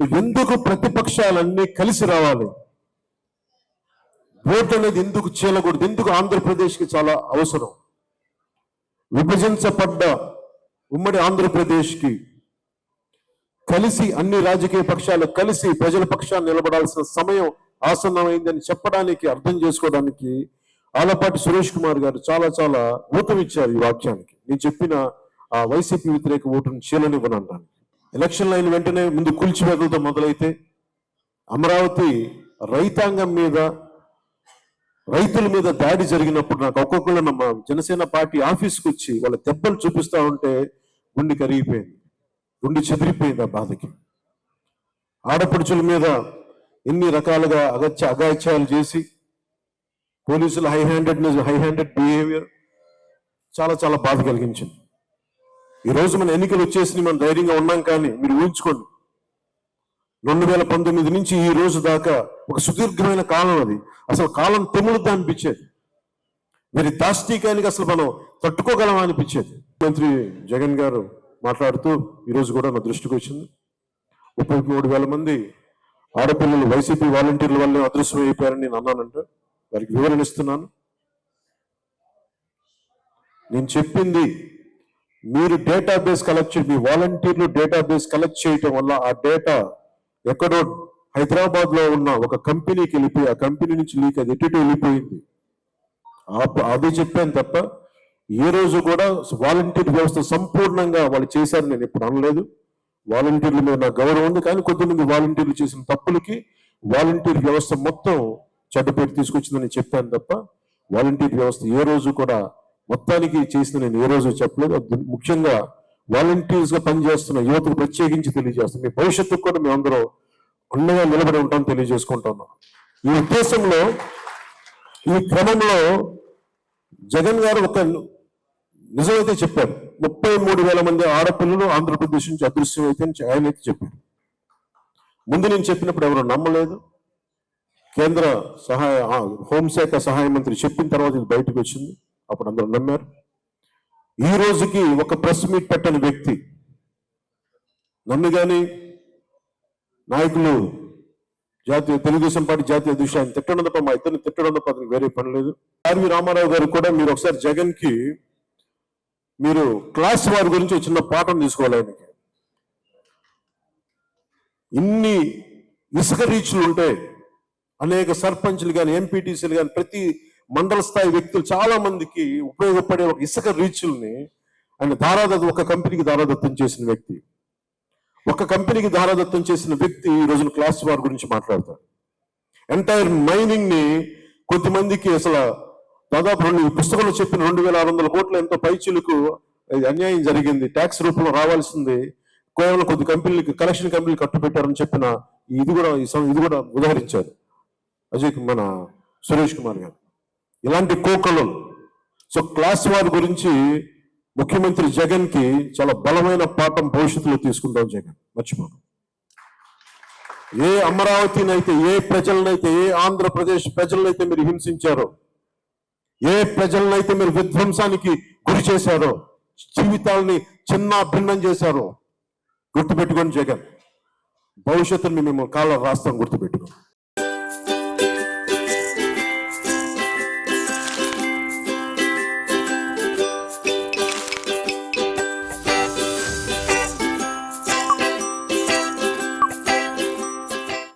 ఎందుకు ప్రతిపక్షాలన్నీ కలిసి రావాలి? ఓటు అనేది ఎందుకు చేయకూడదు ఎందుకు ఆంధ్రప్రదేశ్కి చాలా అవసరం? విభజించబడ్డ ఉమ్మడి ఆంధ్రప్రదేశ్కి కలిసి అన్ని రాజకీయ పక్షాలు కలిసి ప్రజల పక్షాన్ని నిలబడాల్సిన సమయం ఆసన్నమైందని చెప్పడానికి అర్థం చేసుకోవడానికి ఆలపాటి సురేష్ కుమార్ గారు చాలా చాలా ఊతమిచ్చారు ఈ వాక్యానికి. నేను చెప్పిన ఆ వైసీపీ వ్యతిరేక ఓటును చీలనివ్వనడానికి ఎలక్షన్ లైన్ వెంటనే ముందు కూల్చివేతలతో మొదలైతే అమరావతి రైతాంగం మీద రైతుల మీద దాడి జరిగినప్పుడు నాకు ఒక్కొక్కళ్ళు నమ్మ జనసేన పార్టీ ఆఫీస్కి వచ్చి వాళ్ళ దెబ్బలు చూపిస్తా ఉంటే గుండె కరిగిపోయింది. గుండె చెదిరిపోయింది ఆ బాధకి. ఆడపడుచుల మీద ఎన్ని రకాలుగా అగత్య అగాత్యాలు చేసి పోలీసులు high handedness high handed behaviour చాలా చాలా బాధ కలిగించింది. ఈ రోజు మన ఎన్నికలు వచ్చేసి మనం ధైర్యంగా ఉన్నాం కానీ మీరు ఊహించుకోండి. రెండు వేల పంతొమ్మిది నుంచి ఈ రోజు దాకా ఒక సుదీర్ఘమైన కాలం అది. అసలు కాలం తెములుద్దా అనిపించేది. మీరు దాష్టీకానికి అసలు మనం తట్టుకోగలమా అనిపించేది. మంత్రి జగన్ గారు మాట్లాడుతూ ఈరోజు కూడా నా దృష్టికి వచ్చింది. ముప్పై మూడు వేల మంది ఆడపిల్లలు వైసీపీ వాలంటీర్ల వల్లే అదృశ్యం అయిపోయారని నేను అన్నానంట. వారికి వివరణ ఇస్తున్నాను. నేను చెప్పింది మీరు డేటాబేస్ కలెక్ట్ చేయ మీ వాలంటీర్లు డేటాబేస్ కలెక్ట్ చేయటం వల్ల ఆ డేటా ఎక్కడో హైదరాబాద్లో ఉన్న ఒక కంపెనీకి వెళ్ళిపోయి ఆ కంపెనీ నుంచి లీక్ అది ఎటు వెళ్ళిపోయింది. ఆ- అదే చెప్పాను తప్ప ఏ రోజు కూడా వాలంటీర్ వ్యవస్థ సంపూర్ణంగా వాళ్ళు చేశారు నేను ఎప్పుడు అనలేదు. వాలంటీర్ల మీద నా గౌరవం ఉంది కానీ కొద్దిమంది వాలంటీర్లు చేసిన తప్పులకి వాలంటీర్ వ్యవస్థ మొత్తం చెడ్డ పేరు తీసుకొచ్చిందని చెప్పాను తప్ప వాలంటీర్ వ్యవస్థ ఏ రోజు కూడా మొత్తానికి చేసిన నేను ఏ రోజు చెప్పలేదు. ముఖ్యంగా వాలంటీర్స్గా పనిచేస్తున్న యువతకు ప్రత్యేకించి తెలియజేస్తాను. మీ భవిష్యత్తుకు కూడా మేమందరం అండగా నిలబడి ఉంటాం తెలియజేసుకుంటున్నాం. ఈ ఉద్దేశంలో ఈ క్రమంలో జగన్ గారు ఒక నిజమైతే చెప్పారు. ముప్పై మూడు వేల మంది ఆడపిల్లలు ఆంధ్రప్రదేశ్ నుంచి అదృశ్యం అయితే అని ఆయన అయితే చెప్పారు. ముందు నేను చెప్పినప్పుడు ఎవరు నమ్మలేదు. కేంద్ర సహాయ హోంశాఖ సహాయ మంత్రి చెప్పిన తర్వాత ఇది బయటకు వచ్చింది. అప్పుడు అందరూ నమ్మారు. ఈ రోజుకి ఒక ప్రెస్ మీట్ పెట్టని వ్యక్తి నన్ను కానీ నాయకులు జాతీయ తెలుగుదేశం పార్టీ జాతీయ అధ్యక్షుడు ఆయన తిట్టడం తప్ప మా ఇద్దరిని తిట్టడం తప్ప అతనికి వేరే పని లేదు. ఆర్వి రామారావు గారు కూడా మీరు ఒకసారి జగన్కి మీరు క్లాస్ వారి గురించి చిన్న పాఠం తీసుకోవాలి ఆయనకి. ఇన్ని ఇసుక రీచ్లు ఉంటే అనేక సర్పంచ్లు కానీ ఎంపీటీసీలు కానీ ప్రతి మండల స్థాయి వ్యక్తులు చాలా మందికి ఉపయోగపడే ఒక ఇసుక రీచుల్ని ఆయన దారాదత్తం ఒక కంపెనీకి దారాదత్తం చేసిన వ్యక్తి. ఒక కంపెనీకి దారాదత్తం చేసిన వ్యక్తి ఈ రోజున క్లాస్ వార్ గురించి మాట్లాడతారు ఎంటైర్ మైనింగ్ని కొద్దిమందికి అసలు దాదాపు రెండు పుస్తకంలో చెప్పిన రెండు వేల ఆరు వందల కోట్ల ఎంతో పైచీలకు అన్యాయం జరిగింది. ట్యాక్స్ రూపంలో రావాల్సింది. కేవలం కొద్ది కంపెనీలకి కలెక్షన్ కంపెనీలు కట్టు పెట్టారని చెప్పిన ఇది కూడా ఈ సం- ఇది కూడా ఉదహరించారు. అజయ్ మన సురేష్ కుమార్ గారు. ఇలాంటి కోకలు. సో క్లాస్ వార్ గురించి ముఖ్యమంత్రి జగన్కి చాలా బలమైన పాఠం భవిష్యత్తులో తీసుకుంటాం జగన్. మర్చిపోను ఏ అమరావతినైతే ఏ ప్రజలనైతే ఏ ఆంధ్రప్రదేశ్ ప్రజలనైతే మీరు హింసించారో ఏ ప్రజలనైతే మీరు విధ్వంసానికి గురి చేశారో జీవితాలని చిన్న భిన్నం చేశారో గుర్తుపెట్టుకొని జగన్. భవిష్యత్తుని మేము కాళ్ళ రాస్తాం గుర్తుపెట్టుకోండి